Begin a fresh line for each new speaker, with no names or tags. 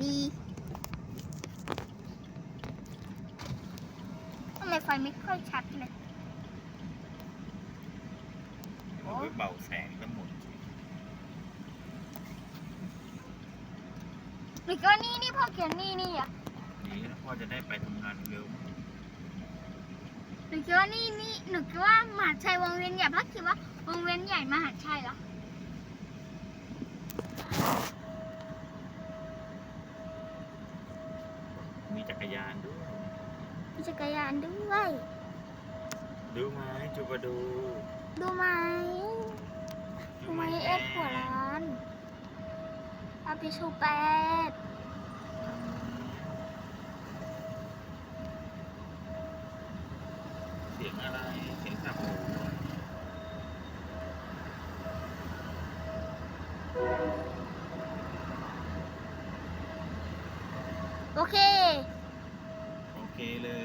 ดีทำไมไฟไม่ค่อยชัดเลย
เอาไว้เบาแสงก็หมด
หรือก็นี่นี่พ่อเขียนนี่นี่อะ
นี่แล้วพ่อจะได้ไปทำงานเร็ว
หนูคิดว่านี่นี่หนูคิดว่ามหาชัยวงเวียนใหญ่พ่อคิดว่าวงเวียนใหญ่มหาชัยเหรอ
มีจักรยานด้วย
มีจักรยานด้วย
ดูไหมจูบาดู
ดูไหมดูไหมเอ็ดหัวร้อนเอาไปชูแปด
เสียงอะไร เสียงสับหู
โอเค
โอเคเลย